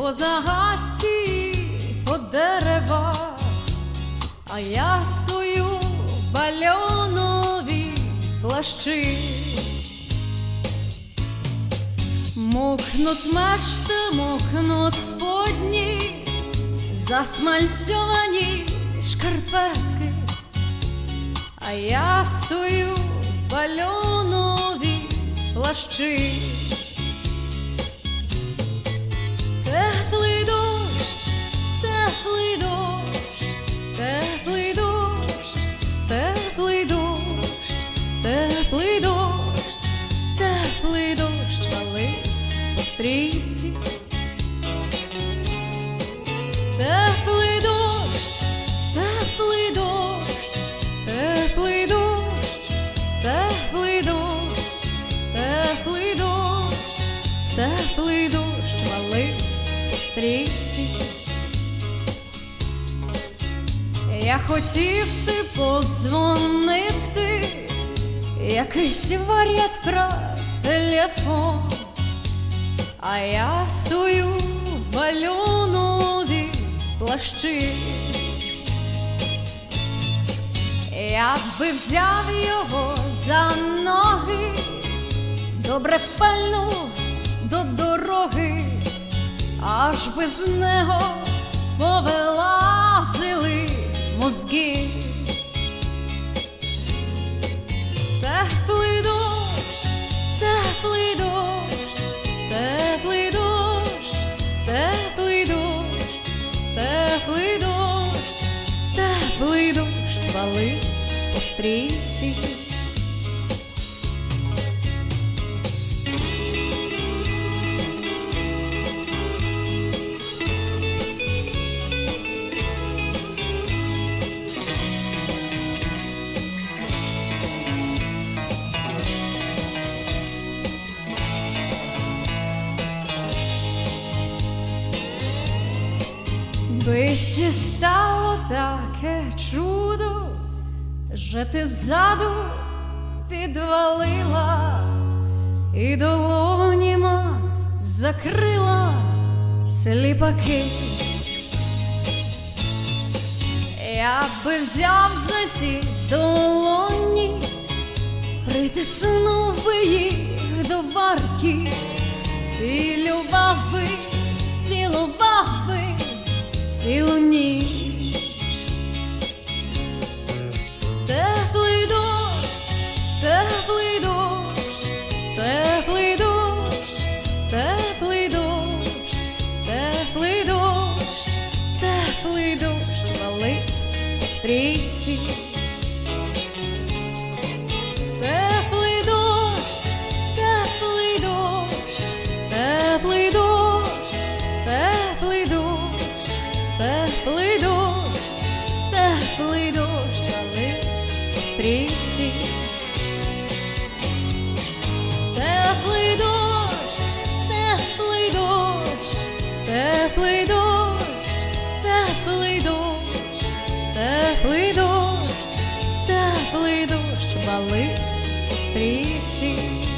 позагатті по дерева, а я стою в бальоновій плащі. Мокнуть мешти, мокнуть сподні, засмальцьовані шкарпетки, а я стою в бальоновій плащі. Теплий дощ, теплий дощ валить по стрісі. Теплий дощ, теплий дощ, теплий дощ, теплий дощ, теплий дощ, теплий дощ валить по стрісі. Я хотів ти подзвонити, якийсь варіант про телефон, а я стою в бальонові плащі. Я би взяв його за ноги, добре пальнув до дороги, аж би з нього повилазили triste. Byś się stało takie trudno що ти ззаду підвалила і долоніма закрила сліпаки. Я би взяв за ті долоні, притиснув би їх до варки, цілював би, цілував би цілу стрісі. Теплий дощ, теплий дощ, теплий дощ, теплий дощ, теплий дощ, теплий дощ по стрісі. Теплий дощ, теплий дощ,